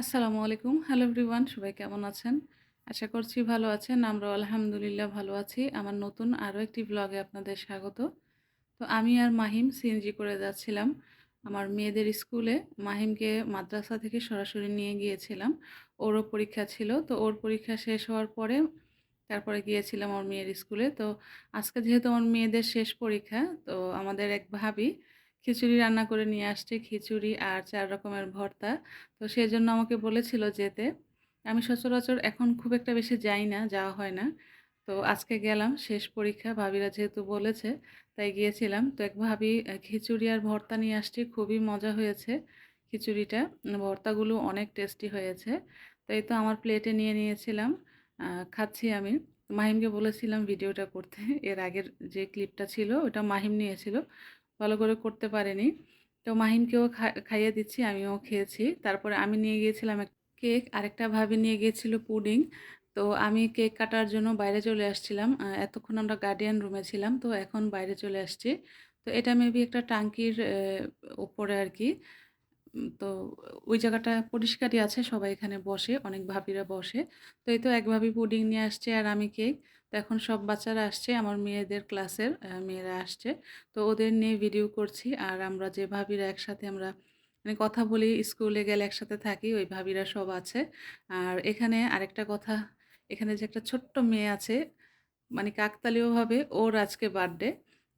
আসসালামু আলাইকুম। Hello everyone সবাই কেমন আছেন? আশা করছি ভালো আছেন আমরা আলহামদুলিল্লাহ ভালো আছি। আমার নতুন আরও একটি ব্লগে আপনাদের স্বাগত। তো আমি আর মাহিম সিএনজি করে যাচ্ছিলাম। আমার মেয়েদের স্কুলে মাহিমকে মাদ্রাসা থেকে সরাসরি নিয়ে গিয়েছিলাম। ওরও পরীক্ষা ছিল, তো ওর পরীক্ষা শেষ হওয়ার পরে তারপরে গিয়েছিলাম আমার মেয়ের স্কুলে। তো আজকে যেহেতু আমার মেয়েদের শেষ পরীক্ষা, তো আমাদের এক ভাবি খিচুড়ি রান্না করে নিয়ে আসছে, খিচুড়ি আর চার রকমের ভর্তা। তো সেই জন্য আমাকে বলেছিল যেতে। আমি সচরাচর এখন খুব একটা বেশি যাই না, যাওয়া হয় না। তো আজকে গেলাম, শেষ পরীক্ষা, ভাবিরা যেহেতু বলেছে, তাই গিয়েছিলাম। তো এক ভাবি খিচুড়ি আর ভর্তা নিয়ে আসছি, খুবই মজা হয়েছে খিচুড়িটা। ভর্তাগুলো অনেক টেস্টি হয়েছে। তো এই তো আমার প্লেটে নিয়ে নিয়েছিলাম খাচ্ছি আমি। মাহিমকে বলেছিলাম ভিডিওটা করতে। এর আগের যে ক্লিপটা ছিল, ওটা মাহিম নিয়েছিল। ভালো করে করতে পারেনি। তো মাহিমকেও খাইয়ে দিচ্ছি, আমিও খেয়েছি। তারপরে আমি নিয়ে গিয়েছিলাম কেক, আরেকটা ভাবি নিয়ে গিয়েছিল পুডিং। তো আমি কেক কাটার জন্য বাইরে চলে আসছিলাম। এতক্ষণ আমরা গার্ডিয়ান রুমে ছিলাম, তো এখন বাইরে চলে আসছি। তো এটা মেবি একটা টাঙ্কির ওপরে আর কি। তো ওই জায়গাটা পরিষ্কারই আছে, সবাই এখানে বসে, অনেক ভাবিরা বসে। তো এই তো এক ভাবি পুডিং নিয়ে আসছে আর আমি কেক। তো এখন সব বাচ্চারা আসছে, আমার মেয়েদের ক্লাসের মেয়েরা আসছে। তো ওদের নিয়ে ভিডিও করছি আর আমরা যে ভাবিরা একসাথে আমরা মানে কথা বলি, স্কুলে গেলে একসাথে থাকি, ওই ভাবিরা সব আছে। আর এখানে আরেকটা কথা, এখানে যে একটা ছোট্ট মেয়ে আছে মানে কাকতালীয়ভাবে, ওর আজকে বার্থডে।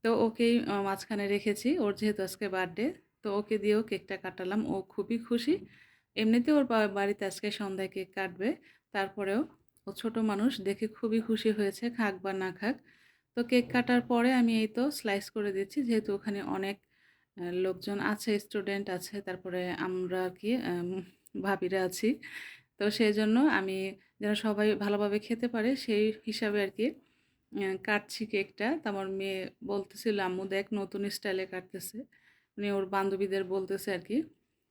তো ওকেই মাঝখানে রেখেছি, ওর যেহেতু আজকে বার্থডে তো ওকে দিয়েও কেকটা কাটালাম। ও খুবই খুশি। এমনিতে ওর বাড়িতে আজকে সন্ধ্যায় কেক কাটবে। তারপরেও ও ছোট মানুষ, দেখে খুবই খুশি হয়েছে, খাক বা না খাক। তো কেক কাটার পরে আমি এই তো স্লাইস করে দিচ্ছি। যেহেতু ওখানে অনেক লোকজন আছে স্টুডেন্ট আছে, তারপরে আমরা কি ভাবিরা আছি। তো সেই জন্য আমি যেন সবাই ভালোভাবে খেতে পারে, সেই হিসাবে আর কি কাটছি কেকটা। তো আমার মেয়ে বলতেছিল, আম্মু দেখ নতুন স্টাইলে কাটতেছে। মানে ওর বান্ধবীদের বলতেছে আর কি।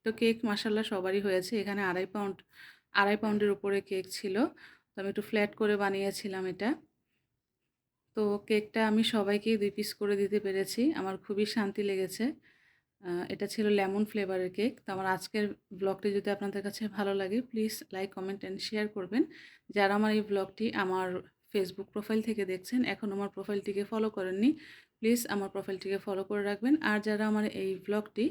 তো কেক মাসাল্লাহ সবারই হয়েছে। এখানে আড়াই পাউন্ড, আড়াই পাউন্ডের উপরে কেক ছিল। তো আমি একটু ফ্ল্যাট করে বানিয়েছিলাম এটা। তো কেকটা আমি সবাইকেই দুই পিস করে দিতে পেরেছি। আমার খুবই শান্তি লেগেছে। এটা ছিল লেমন ফ্লেভারের কেক। তো আমার আজকের ব্লগটি যদি আপনাদের কাছে ভালো লাগে please like comment and share করবেন। যারা আমার এই ব্লগটি আমার ফেসবুক প্রোফাইল থেকে দেখছেন, এখন আমার প্রোফাইলটিকে ফলো করেননি প্লিজ আমার প্রোফাইলটিকে ফলো করে রাখবেন। আর যারা আমার এই ব্লগটি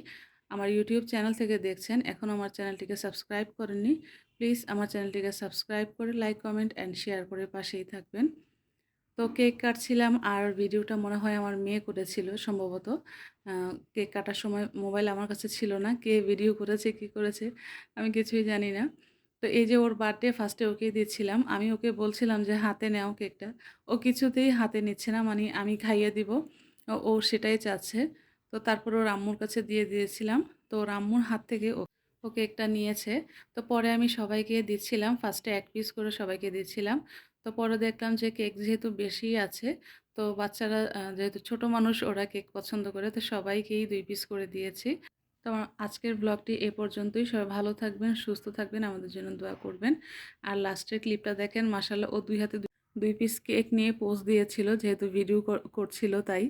আমার ইউটিউব চ্যানেল থেকে দেখছেন, এখন আমার চ্যানেলটিকে সাবস্ক্রাইব করেননি প্লিজ আমার চ্যানেলটিকে সাবস্ক্রাইব করে লাইক কমেন্ট অ্যান্ড শেয়ার করে পাশেই থাকবেন। তো কেক কাটছিলাম আর ভিডিওটা মনে হয় আমার মেয়ে করেছিল সম্ভবত। কেক কাটার সময় মোবাইল আমার কাছে ছিল না, কে ভিডিও করেছে, কি করেছে, আমি কিছুই জানি না। তো এই যে ওর বার্থডে ফার্স্টে ওকে দিচ্ছিলাম, আমি ওকে বলছিলাম যে, হাতে নেও কেকটা। ও কিছুতেই হাতে নিচ্ছে না মানে আমি খাইয়ে দিব। ও ও সেটাই চাচ্ছে। তো তারপর ওর আম্মুর কাছে দিয়ে দিয়েছিলাম। তো ওর আম্মুর হাত থেকে ও ও কেকটা নিয়েছে। তো পরে আমি সবাইকে দিচ্ছিলাম ফার্স্টে এক পিস করে সবাইকে দিচ্ছিলাম। তো পরে দেখলাম যে, কেক যেহেতু বেশি আছে, তো বাচ্চারা যেহেতু ছোট মানুষ ওরা কেক পছন্দ করে, তো সবাইকেই দুই পিস করে দিয়েছি। তো আমার আজকের ব্লগটি এ পর্যন্তই। সবাই ভালো থাকবেন, সুস্থ থাকবেন, আমাদের জন্য দোয়া করবেন। আর লাস্টের ক্লিপটা দেখেন মাসাল্লাহ ও দুই হাতে দুই পিস কেক নিয়ে পোস্ট দিয়েছিল, যেহেতু ভিডিও করছিল তাই।